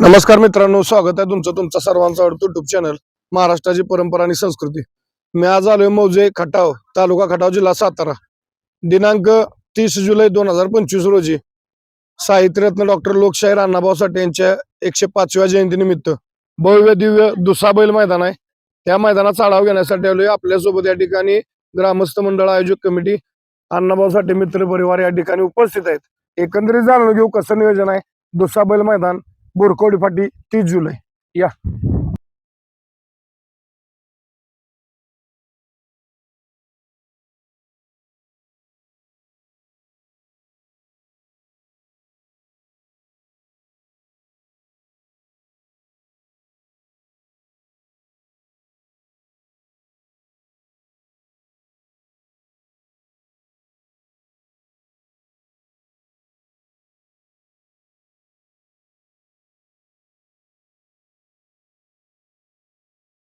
नमस्कार मित्रांनो स्वागत आहे तुमचं तुमचा सर्वांचा आवडतो युट्यूब चॅनल महाराष्ट्राची परंपरा आणि संस्कृती. मी आज आलोय मौजे खटाव तालुका खटाव जिल्हा सातारा. दिनांक तीस जुलै दोन हजार पंचवीस रोजी साहित्यरत्न डॉक्टर लोकशाही अण्णाभाऊ साठे यांच्या एकशे पाचव्या जयंतीनिमित्त भव्य दिव्य दुसाबैल मैदान आहे. त्या मैदानाचा आढावा घेण्यासाठी आलोय आपल्यासोबत या ठिकाणी ग्रामस्थ मंडळ आयोजक कमिटी अण्णाभाऊ साठे मित्र परिवार या ठिकाणी उपस्थित आहेत. एकंदरीत जाणून घेऊ कसं नियोजन आहे. दुसाबैल मैदान बोरकोडी फाटी तीस जुलै. या.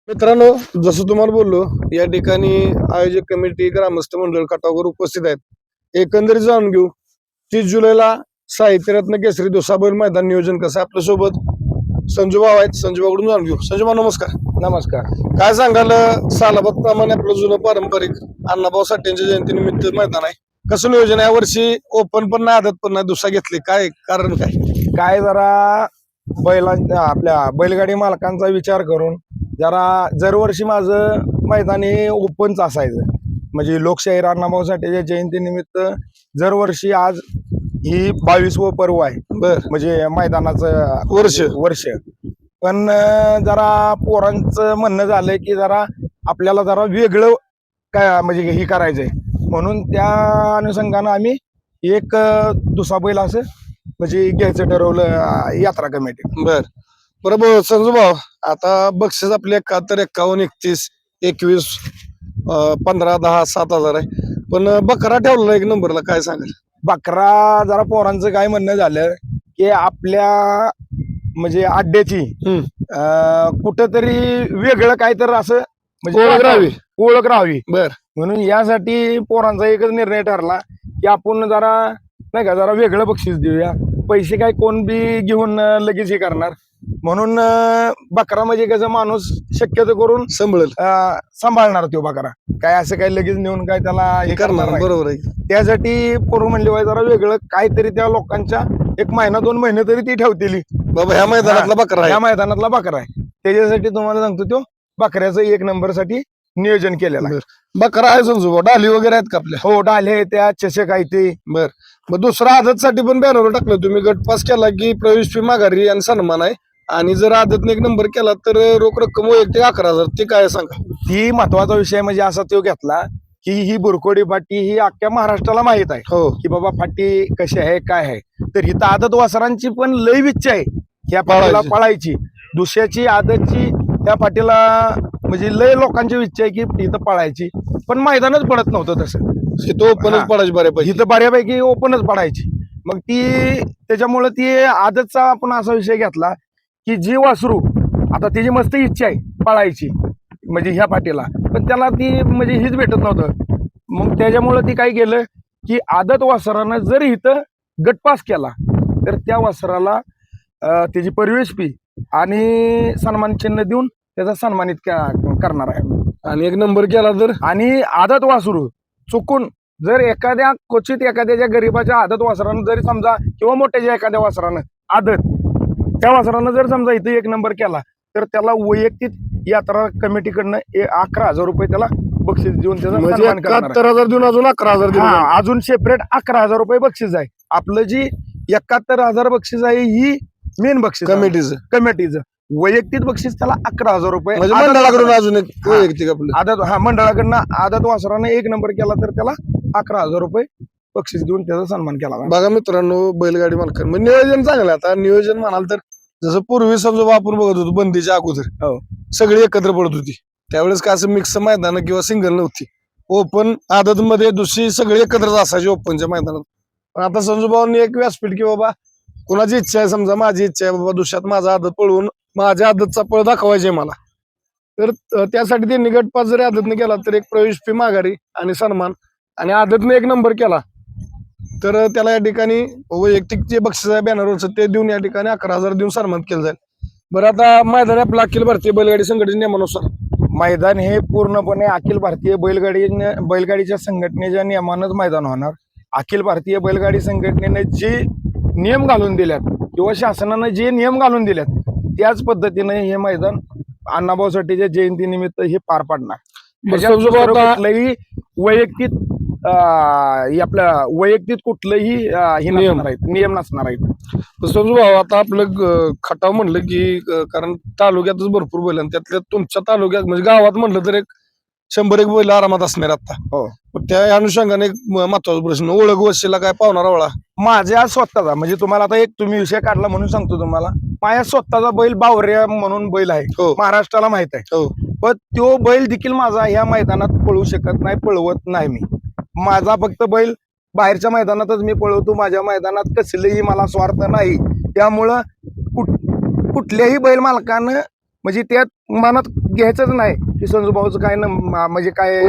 मित्रांनो जसं तुम्हाला बोललो या ठिकाणी आयोजक कमिटी ग्रामस्थ मंडळ कटावकर उपस्थित आहेत. एकंदरीत जाणून घेऊ तीस जुलैला साहित्यरत्न केसरी दोसाबैल मैदान नियोजन कसं आपल्यासोबत संजू भाऊ आहेत संजू भाऊकडून जाणून घेऊ. संजू भाऊ नमस्कार. नमस्कार. काय सांगाल सालाबाद प्रमाणे आपलं जुनं पारंपरिक अण्णाभाऊ साठ्यांच्या जयंतीनिमित्त मैदान आहे. कसं नियोजन आहे? यावर्षी ओपन पण नाही आदत पण नाही दुसरा घेतले. काय कारण काय? काय जरा बैलांच्या आपल्या बैलगाडी मालकांचा विचार करून जरा दरवर्षी माझं मैदान हे ओपनच असायचं. म्हणजे लोकशाही अण्णाभाऊ साठेच्या जयंतीनिमित्त दरवर्षी आज ही बावीसवं पर्व आहे. बर. म्हणजे मैदानाचं वर्ष. वर्ष. पण जरा पोरांचं म्हणणं झालंय की जरा आपल्याला जरा वेगळं काय म्हणजे हे करायचंय. म्हणून त्या अनुषंगानं आम्ही एक दुसरा बैल असं म्हणजे घ्यायचं ठरवलं यात्रा कमिटी. बर. बरोबर संजू भाऊ आता बक्षीस आपले एकाहत्तर एक्कावन्न एकतीस एकवीस पंधरा दहा सात हजार आहे. पण बकरा ठेवलेला एक नंबरला काय सांगाल? बकरा जरा पोरांचं काय म्हणणं झालं की आपल्या म्हणजे अड्ड्याची. अं, कुठंतरी वेगळं काय तर असं म्हणजे ओळख राहावी. ओळख राहावी. बर. म्हणून यासाठी पोरांचा एकच निर्णय ठरला की आपण जरा नाही का जरा वेगळं बक्षीस देऊया. पैसे काय कोण बी घेऊन अं, लगेच हे करणार. म्हणून बकरा म्हणजे कसं माणूस शक्यतो करून संभळेल. अं, सांभाळणार तो बकरा. काय असं काय लगेच नेऊन काय त्याला हे करणार. बरोबर आहे. त्यासाठी पोरं म्हणले "वाय जरा वेगळं काहीतरी त्या लोकांच्या एक महिना दोन महिने तरी ती ठेवतील. बाबा ह्या मैदानातला बकरा आहे. मैदानातला बकरा आहे. त्याच्यासाठी तुम्हाला सांगतो तो बकऱ्याचं एक नंबरसाठी नियोजन केलेलं आहे. बकरा आहे भाऊ डाली वगैरे आहेत का आपल्या? हो डाले त्या चषक आहे ते. बर. मग दुसरा आदत साठी पण बॅनर टाकलं. तुम्ही गट पास केला की प्रवेश फी माघारी आणि सन्मान आहे. आणि जर आदतने एक नंबर केला तर रोख रक्कम वैयक्तिक अकरा हजार ते काय सांगा? ती महत्त्वाचा विषय म्हणजे असा तो घेतला की ही बुरकोडी फाटी ही अख्ख्या महाराष्ट्राला माहीत आहे. हो. की बाबा फाटी कशी आहे काय आहे. तर हिथं आदत वासरांची पण लय इच्छा आहे. ह्या फाटीला पळायची. पळायची. दुसऱ्याची आदतची त्या फाटीला म्हणजे लय लोकांची इच्छा आहे की इथं पळायची. पण मैदानच पडत नव्हतं तसं. तो ओपनच हा. पडायची बऱ्यापैकी. इथं बऱ्यापैकी ओपनच पडायची. मग ती त्याच्यामुळे ती आदतचा आपण असा विषय घेतला की जी वासरू आता तिची मस्त इच्छा आहे पळायची म्हणजे ह्या पाटीला पण त्याला ती म्हणजे हीच भेटत नव्हतं. मग त्याच्यामुळं ती काय केलं की आदत वासरानं जर इथं गटपास केला तर त्या वासराला त्याची परिवेश फी आणि सन्मान चिन्ह देऊन त्याचा सन्मानित करणार आहे. आणि एक नंबर केला तर? आणि आदत वासरू चुकून जर एखाद्या क्वचित एखाद्याच्या गरीबाच्या आदत वासरानं जरी समजा किंवा मोठ्याच्या एखाद्या वासरानं आदत त्या वासरानं जर समजा इथे एक नंबर केला तर त्याला वैयक्तिक यात्रा कमिटीकडनं अकरा हजार रुपये त्याला बक्षीस देऊन त्याचा म्हणजे. एकाहत्तर हजार देऊन अजून अकरा हजार हा अजून सेपरेट अकरा हजार रुपये बक्षीस आहे आपलं जी एकाहत्तर हजार बक्षीस आहे ही मेन बक्षीस. कमिटीचं कमिटीचं वैयक्तिक बक्षीस त्याला अकरा हजार रुपये म्हणजे मंडळाकडून अजून एक. वैयक्तिक आपलं आदत हा मंडळाकडनं आदत वासरानं एक नंबर केला तर त्याला अकरा हजार रुपये बक्षीस देऊन त्याचा सन्मान केला जाणार. बघा मित्रांनो बैलगाडी मालकांना. मग नियोजन चांगलं आहे. आता नियोजन म्हणाल तर जसं पूर्वी समजा आपण बघत होतो बंदीच्या अगोदर. हो. सगळी एकत्र पडत होती. त्यावेळेस काय असं मिक्स मैदान किंवा सिंगल नव्हती. ओपन आदत मध्ये दुसरी सगळी एकत्रच असायची ओपनच्या मैदानात. पण आता संजू भाऊंनी एक व्यासपीठ की बाबा कुणाची इच्छा आहे समजा माझी इच्छा आहे बाबा दुसऱ्यात माझा आदत पळवून माझ्या आदतचा पळ दाखवायचे मला. तर अं, त्यासाठी त्यांनी गटपास जरी आदतने केला तर एक प्रवेश फी माघारी आणि सन्मान. आणि आदतने एक नंबर केला. तर त्याला या ठिकाणी वैयक्तिक जे बक्षीस आहे बॅनरवरचं ते देऊन या ठिकाणी अकरा हजार देऊन सन्मान केलं जाईल. बरं आता मैदान आपलं अखिल भारतीय बैलगाडी संघटनेच्या नियमानुसार. मैदान हे पूर्णपणे अखिल भारतीय बैलगाडी बैलगाडीच्या संघटनेच्या नियमानंच मैदान होणार. अखिल भारतीय बैलगाडी संघटनेने जे नियम घालून दिल्यात किंवा शासनानं जे नियम घालून दिल्यात त्याच पद्धतीने हे मैदान अण्णाभाऊ साठेच्या जयंतीनिमित्त हे पार पाडणार. दुसरं आता- कुठलंही वैयक्तिक अं, हे आपलं वैयक्तिक कुठलंही अं, हे नियम. नसणार आहेत. नियम नसणार आहेत. समजू भाऊ आता आपलं ग- खटाव म्हणलं की अ, कारण तालुक्यातच भरपूर बैल आणि त्यातल्या तुमच्या तालुक्यात म्हणजे गावात म्हणलं तर एक शंभर एक बैल आरामात असणार आता. हो. मग त्या अनुषंगाने एक म- महत्त्वाचा प्रश्न ओळख वशीला काय पावणार आवळा? माझ्या स्वतःचा म्हणजे तुम्हाला आता एक तुम्ही विषय काढला म्हणून सांगतो तुम्हाला. माझ्या स्वतःचा बैल बावऱ्या म्हणून बैल आहे. हो. महाराष्ट्राला माहीत आहे. हो. पण तो बैल देखील माझा ह्या मैदानात पळू शकत नाही पळवत नाही मी. माझा फक्त बैल बाहेरच्या मैदानातच मी पळवतो माझ्या मैदानात कसलेही मला स्वार्थ नाही. त्यामुळं कुठ कुठल्याही बैल मालकानं म्हणजे त्यात मनात घ्यायचंच नाही की संजूभाऊचं काय न म्हणजे काय.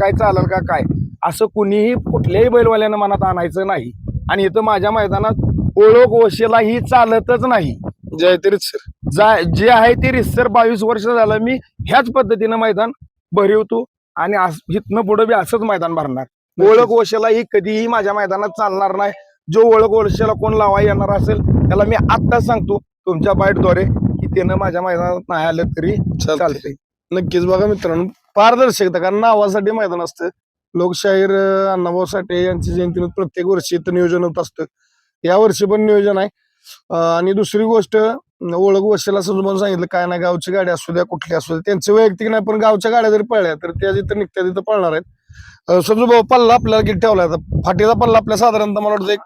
काय चालेल का काय? असं कुणीही कुठल्याही बैलवाल्यानं मनात आणायचं नाही. आणि इथं माझ्या मैदानात ओळख वशीला ही चालतच नाही. जय तरीच सर. जा जे आहे ते रिसर बावीस वर्ष झालं मी ह्याच पद्धतीनं मैदान भरवतो आणि इथनं पुढे बी असंच मैदान भरणार. ओळख वशेला ही कधीही माझ्या मैदानात चालणार नाही. जो ओळख वशेला कोण लावा येणार असेल त्याला मी आत्ताच सांगतो. तुमच्या बाईटद्वारे की त्यानं माझ्या मैदानात नाही आलं तरी चालतंय. नक्कीच बघा मित्रांनो पारदर्शकता कारण नावासाठी मैदान असतं. लोकशाहीर अण्णाभाऊ साठे यांची जयंती प्रत्येक वर्षी इथं नियोजन होत असतं. या वर्षी पण नियोजन आहे. आणि दुसरी गोष्ट ओळख वशीला समजून सांगितलं काय नाही गावची गाडी असू द्या कुठली असू द्या. त्यांचे वैयक्तिक नाही पण गावच्या गाड्या जरी पळल्या तर त्या जिथं निघत्या तिथं पळणार आहेत. समजू भाऊ पल्ला आपल्याला किती ठेवला आता? फाटीचा पल्ला आपल्या साधारणतः मला वाटतं एक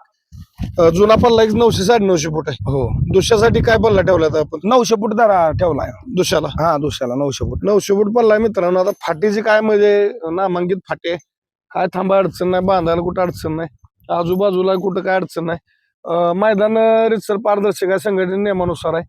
जुना पल्ला एक नऊशे साडे नऊशे फूट आहे. हो. दुसऱ्यासाठी काय पल्ला ठेवला आता आपण? नऊशे फूट दरा ठेवलाय. दुसऱ्याला? हा दुसऱ्याला नऊशे फूट. नऊशे फूट पडलाय मित्रांनो. आता फाटीची काय म्हणजे नामांकित फाटे आहे. काय थांबा अडचण नाही बांधायला कुठं अडचण नाही. आजूबाजूला कुठं काय अडचण नाही. मैदान रितसर पारदर्शक आहे संघटने नियमानुसार आहे.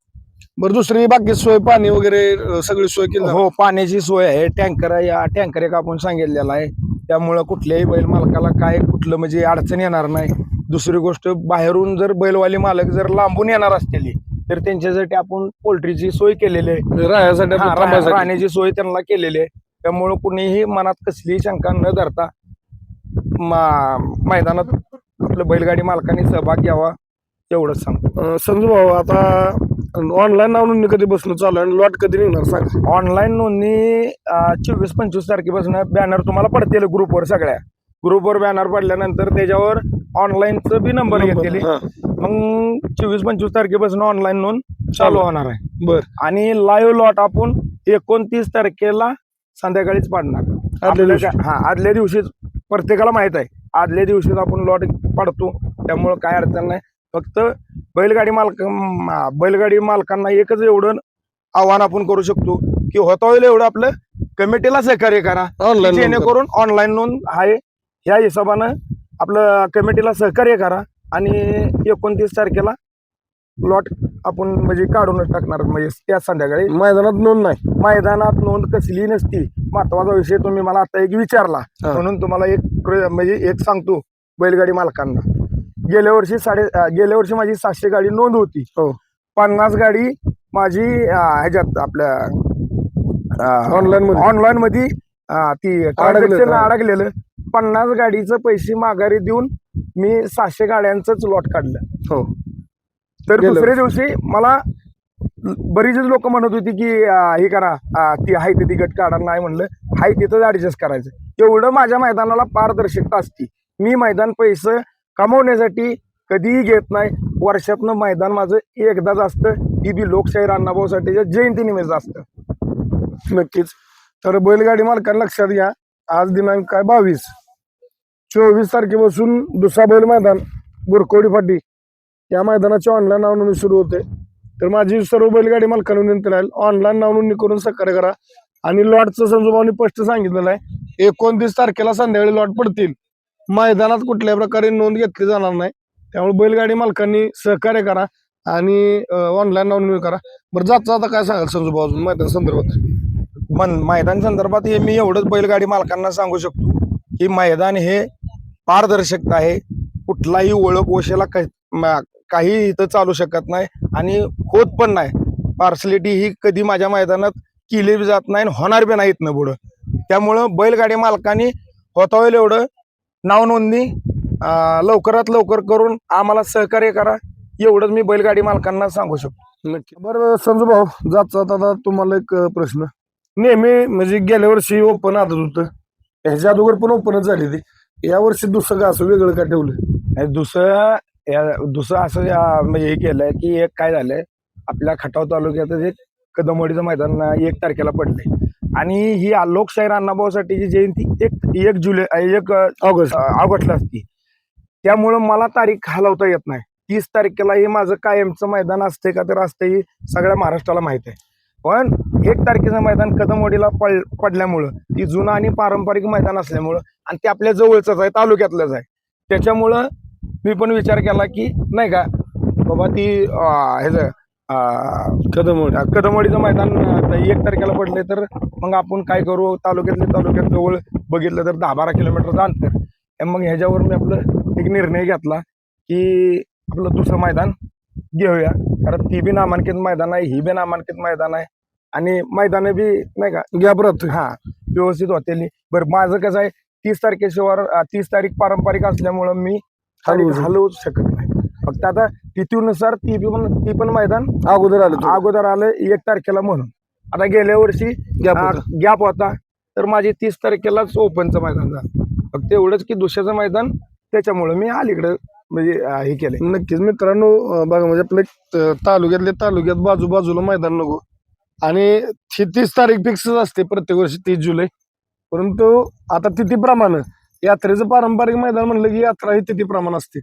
बरं दुसरी बाकी सोय पाणी वगैरे अं, सगळी सोय केली जाते. हो पाण्याची सोय आहे. टँकर या टँकर एक आपण सांगितलेला आहे. त्यामुळं कुठल्याही बैल मालकाला काय कुठलं म्हणजे अडचण येणार नाही. दुसरी गोष्ट बाहेरून जर बैलवाले मालक जर लांबून येणार असतील तर त्यांच्यासाठी आपण पोल्ट्रीची सोय केलेली आहे. राहण्यासाठी हा, आपलं रा- थांबायसाठी. राहण्याची सोय त्यांना केलेली आहे. त्यामुळं कुणीही मनात कसलीही शंका न धरता मा- मैदानात आपलं बैलगाडी मालकाने सहभाग घ्यावा एवढंच सांगतो. अं, संजू भाऊ आता ऑनलाईन नाव कधी बसणं चालू आणि लॉट कधी निघणार सांगा. ऑनलाईन नोंदणी चोवीस पंचवीस तारखेपासून बॅनर तुम्हाला पडतील ग्रुपवर सगळ्या. ग्रुपवर बॅनर पडल्यानंतर त्याच्यावर ऑनलाईनचं बी नंबर घेतलेले मग चोवीस पंचवीस तारखेपासून ऑनलाईन नोंद चालू होणार आहे. बर. आणि लाईव्ह लॉट आपण एकोणतीस तारखेला संध्याकाळीच पाडणार. हा आदल्या दिवशीच. प्रत्येकाला माहीत आहे. आदल्या दिवशीच आपण लॉट पाडतो. त्यामुळं काय अडचण नाही. फक्त बैलगाडी मालक बैलगाडी मालकांना एकच एवढं आव्हान आपण करू शकतो की होता होईल एवढं आपलं कमिटीला सहकार्य करा. जेणेकरून ऑनलाईन नोंद आहे. ह्या हिशोबानं आपलं कमिटीला सहकार्य करा. आणि एकोणतीस तारखेला लॉट आपण म्हणजे काढूनच टाकणार. म्हणजे त्या संध्याकाळी मैदानात नोंद नाही. मैदानात नोंद कसली नसती. महत्त्वाचा विषय तुम्ही मला आता एक विचारला. म्हणून तुम्हाला एक म्हणजे एक सांगतो बैलगाडी मालकांना. गेल्या वर्षी साडे गेल्या वर्षी माझी सातशे गाडी नोंद होती. हो. पन्नास गाडी माझी ह्याच्यात आपल्या मध्ये. ऑनलाईन मध्ये ती अडकलेलं. पन्नास गाडीचं पैसे माघारी देऊन मी सहाशे गाड्यांचंच लॉट काढलं. हो. तर. दुसऱ्या दिवशी मला बरीच लोक म्हणत होती की हे करा. ती हाय ती गट काढा नाही म्हणलं. हाय तिथंच ऍडजस्ट करायचं. एवढं माझ्या मैदानाला पारदर्शकता असती. मी मैदान पैसे कमवण्यासाठी कधीही घेत नाही. वर्षातनं मैदान माझं एकदाच असतं. ती बी लोकशाही अण्णाभाऊसाठीच्या जयंतीनिमित्त असतं. नक्कीच. तर बैलगाडी मालकांना लक्षात घ्या. आज दिनांक काय? बावीस. चोवीस तारखेपासून दुसरा बैल मैदान बुरकोडी फाटी. या मैदानाची ऑनलाईन नावनोंदणी सुरू होते. तर माझी सर्व बैलगाडी मालकांना विनंती राहील ऑनलाईन नावनोंदणी करून सहकार्य करा. आणि लॉटचं संजोबावनी स्पष्ट सांगितलेलं आहे एकोणतीस तारखेला संध्याकाळी लॉट पडतील. मैदानात कुठल्याही प्रकारे नोंद घेतली जाणार नाही. त्यामुळे बैलगाडी मालकांनी सहकार्य करा आणि ऑनलाईन नाव नोंदणी करा. बरं जाता जाता काय सांगाल संजोबा मैदान संदर्भात? मन मैदान संदर्भात हे मी एवढंच बैलगाडी मालकांना सांगू शकतो की मैदान हे पारदर्शकता आहे. कुठलाही ओळख वशेला काही इथं चालू शकत नाही आणि होत पण नाही. पार्सलिटी ही कधी माझ्या मैदानात केली बी जात नाही होणार बी नाही इथनं पुढं. त्यामुळं बैलगाडी मालकांनी होता होईल एवढं नाव नोंदणी अं, लवकरात लवकर करून आम्हाला सहकार्य करा. एवढंच मी बैलगाडी मालकांना सांगू शकतो. नक्की. बरं संजू भाऊ जात आता तुम्हाला एक प्रश्न. नेहमी म्हणजे गेल्या वर्षी ओपन आदत होतं. ह्याच्या अगोदर पण ओपनच झाली ती या वर्षी दुसरं का असं वेगळं का ठेवलं? आणि दुसरं या- दुसरं असं या- म्हणजे हे केलंय की एक काय झालंय आपल्या खटाव तालुक्यात एक कदमवाडीचं मैदान एक तारखेला पडलंय. आणि ही लोकशाहीर अण्णाभाऊसाठीची जयंती एक एक जुलै एक ऑगस्ट. ऑगस्टला असती. त्यामुळं मला तारीख हलवता येत नाही. तीस तारखेला हे माझं कायमचं मैदान असते का तर असते ही सगळ्या महाराष्ट्राला माहीत आहे. पण एक तारखेचं मैदान कदमवाडीला पड पडल्यामुळं ती जुनं आणि पारंपरिक मैदान असल्यामुळं आणि ते आपल्या जवळचंच आहे तालुक्यातलंच आहे. त्याच्यामुळं मी पण विचार केला की नाही का बाबा ती ह्याचं अं, कदम कदमवाडीचं मैदान एक तारखेला पडले तर मग आपण काय करू? तालुक्यातले तालुक्यात जवळ बघितलं तर दहा बारा किलोमीटरचं अंतर मग ह्याच्यावर मी आपलं एक निर्णय घेतला की आपलं दुसरं मैदान घेऊया. कारण ती बी नामांकित मैदान आहे ही बी नामांकित मैदान आहे. आणि मैदान बी नाही का राहतोय हा व्यवस्थित होते बरं माझं कसं आहे तीस तारखेशिवाय तीस तारीख पारंपरिक असल्यामुळं मी तारीख हलवू शकत नाही. फक्त आता तिथीनुसार ती पण ती पण मैदान अगोदर आलं अगोदर आलं एक तारखेला म्हणून. आता गेल्या वर्षी गॅप गॅप होता. तर माझी तीस तारखेलाच ओपनचं मैदान झालं. फक्त एवढंच की दुसऱ्याचं मैदान त्याच्यामुळे मी अलीकडं म्हणजे हे केलंय. नक्कीच. मित्रांनो बघा म्हणजे आपलं त- तालुक्यातले तालुक्यात बाजू बाजूला मैदान नको. आणि ही तीस तारीख फिक्स असते प्रत्येक वर्षी तीस जुलै. परंतु आता तिथीप्रमाणे यात्रेचं पारंपरिक मैदान म्हणलं की यात्रा ही तिथीप्रमाणे असते.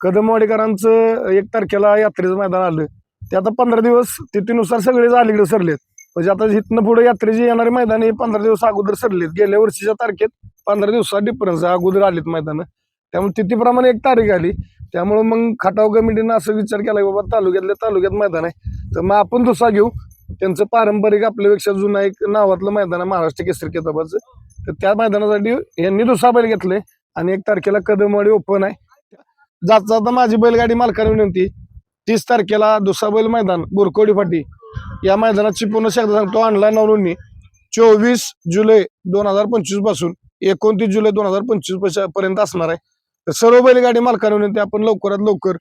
कदमवाडीकरांचं एक तारखेला यात्रेचं मैदान आलं. ते आता पंधरा दिवस तिथीनुसार सगळेच अलीकडे सरलेत. म्हणजे आता इथनं पुढे यात्रेची येणारी मैदान हे पंधरा दिवस अगोदर सरलेत. गेल्या वर्षीच्या तारखेत पंधरा दिवसाचा डिफरन्स आहे अगोदर आलेत मैदान. त्यामुळे तिथीप्रमाणे एक तारीख आली. त्यामुळे मग खटाव कमिटीनं असं विचार केला की बाबा तालुक्यातल्या तालुक्यात मैदान आहे. तर मग आपण दुसरा घेऊ. त्यांचं पारंपरिक आपल्यापेक्षा जुना एक नावातलं मैदान आहे महाराष्ट्र केसरी किताबाचं. तर त्या मैदानासाठी यांनी दुसरा बैल घेतले आणि एक तारखेला कदमवाडी ओपन आहे. जात जाता माझी बैलगाडी मालकाने विनंती तीस तारखेला दुसरा बैल मैदान बोरकोडी फाटी. या मैदानाची पुन्हा शब्द सांगतो ऑनलाईन नोंदणी चोवीस जुलै दोन हजार पंचवीसपासून एकोणतीस जुलै दोन हजार पंचवीसपर्यंत असणार आहे. तर सर्व बैलगाडी मालकाने विनंती आपण लवकरात लवकर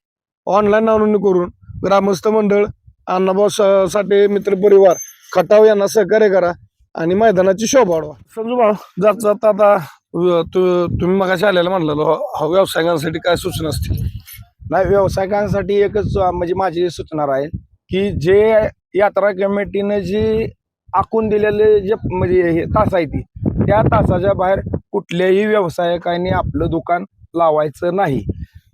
ऑनलाईन नोंदणी करून ग्रामस्थ मंडळ अण्णाभाऊ स- साठे मित्र परिवार खटाव यांना सहकार्य करा आणि मैदानाची शोभा वाढवा. समजू भाऊ जात जात आता तु- तुम्ही मगाशी आलेला म्हणलेलं हो- हो व्यावसायिकांसाठी काय सूचना असतील? नाही व्यावसायिकांसाठी एकच अं, म्हणजे माझी सूचना राहील की जे यात्रा कमिटीनं जी आखून दिलेले जे म्हणजे हे तास आहे ती त्या तासाच्या बाहेर कुठल्याही व्यावसायिकांनी आपलं दुकान लावायचं नाही.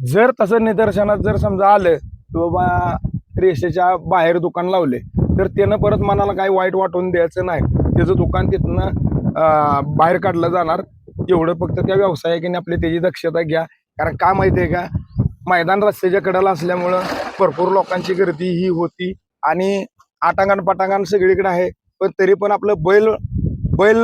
जर तसं निदर्शनात जर समजा आलं की बाबा रेषेच्या बाहेर दुकान लावले. तर त्यानं परत मनाला काही वाईट वाटून द्यायचं नाही. त्याचं दुकान तिथनं बाहेर काढलं जाणार. एवढं फक्त त्या व्यावसायिकाने आपली त्याची दक्षता घ्या. कारण का माहिती आहे का? मैदान रस्त्याच्या कडेला असल्यामुळं भरपूर लोकांची गर्दी ही होती. आणि आटांगण पटांगण सगळीकडे आहे. पण तरी पण आपलं बैल बैल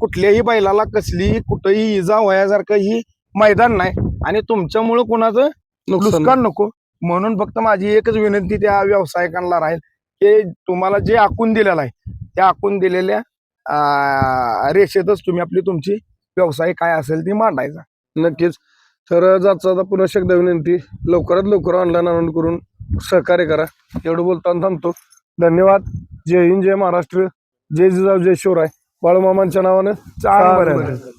कुठल्याही बैलाला कसलीही कुठंही इजा व्हायासारखं ही मैदान नाही. आणि तुमच्यामुळं कोणाचं नुकसान नको. म्हणून फक्त माझी एकच विनंती त्या व्यावसायिकांना राहील की तुम्हाला जे आखून दिलेलं आहे त्या आखून दिलेल्या रेषेतच तुम्ही आपली तुमची व्यवसाय काय असेल ती मांडायचा. नक्कीच. तर जात पुन्हा एकदा विनंती लवकरात लवकर ऑनलाईन नोंद करून सहकार्य करा. एवढं बोलताना थांबतो. धन्यवाद. जय हिंद जय महाराष्ट्र. जय जिजाऊ जय शिवराय. बाळूमामांच्या नावानं चांग